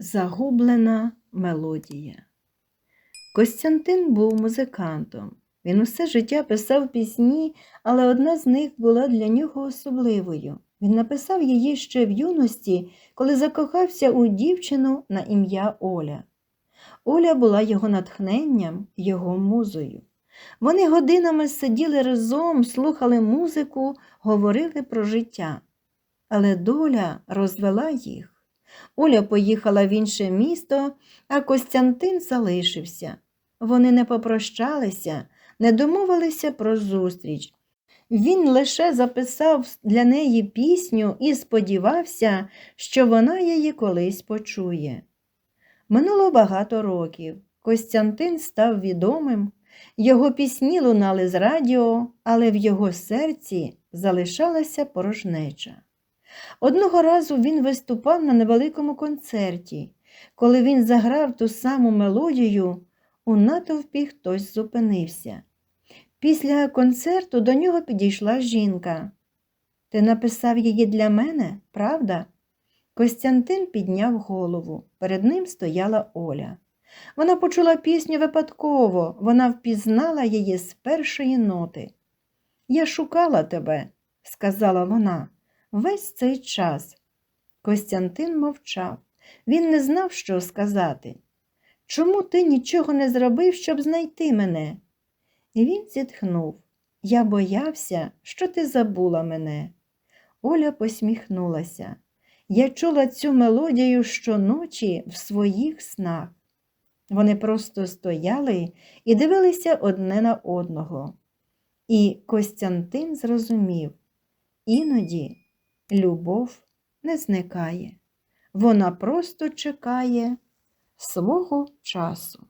Загублена мелодія. Костянтин був музикантом. Він усе життя писав пісні, але одна з них була для нього особливою. Він написав її ще в юності, коли закохався у дівчину на ім'я Оля. Оля була його натхненням, його музою. Вони годинами сиділи разом, слухали музику, говорили про життя. Але доля розвела їх. Оля поїхала в інше місто, а Костянтин залишився. Вони не попрощалися, не домовилися про зустріч. Він лише записав для неї пісню і сподівався, що вона її колись почує. Минуло багато років. Костянтин став відомим, його пісні лунали з радіо, але в його серці залишалася порожнеча. Одного разу він виступав на невеликому концерті. Коли він заграв ту саму мелодію, у натовпі хтось зупинився. Після концерту до нього підійшла жінка. Ти написав її для мене, правда? Костянтин підняв голову. Перед ним стояла Оля. Вона почула пісню випадково, вона впізнала її з першої ноти. Я шукала тебе, сказала вона, весь цей час. Костянтин мовчав. Він не знав, що сказати. Чому ти нічого не зробив, щоб знайти мене? І він зітхнув. Я боявся, що ти забула мене. Оля посміхнулася. Я чула цю мелодію щоночі в своїх снах. Вони просто стояли і дивилися одне на одного. І Костянтин зрозумів, іноді любов не зникає, вона просто чекає свого часу.